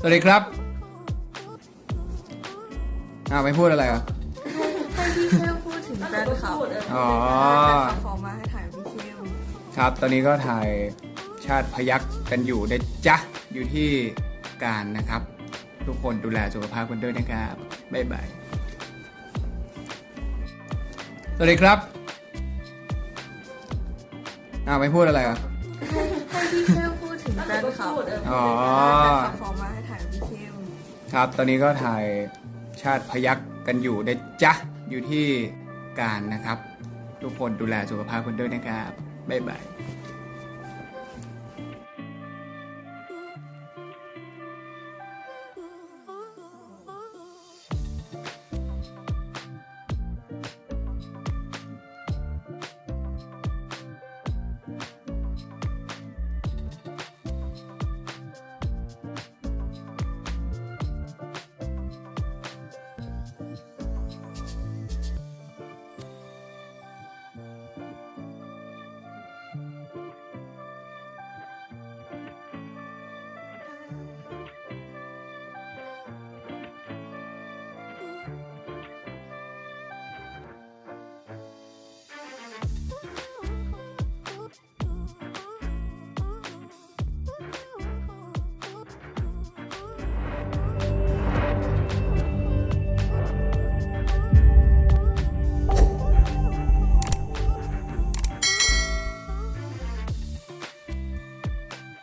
สวัสดีครับอ้าวไม่พูดอะไรอะให้พี่เข้มพูดถึงแฟนคลับอ๋อแฟนคลับขอมาให้ถ่ายพี่เข้มครับตอนนี้ก็ถ่ายชาติพยักกันอยู่นะจ๊ะอยู่ที่การนะครับ ทุกคนดูแลสุขภาพกันด้วยนะครับบ๊ายบายสวัสดีครับอ้าวไม่พูดอะไรอะให้พี่เข้มพูดถึงแฟนคลับอ๋อแฟนคลับขอมา ครับ ตอนนี้ก็ถ่ายชาติพยักกันอยู่นะจ๊ะ อยู่ที่การนะครับ ทุกคนดูแลสุขภาพกันด้วยนะครับ บ๊ายบาย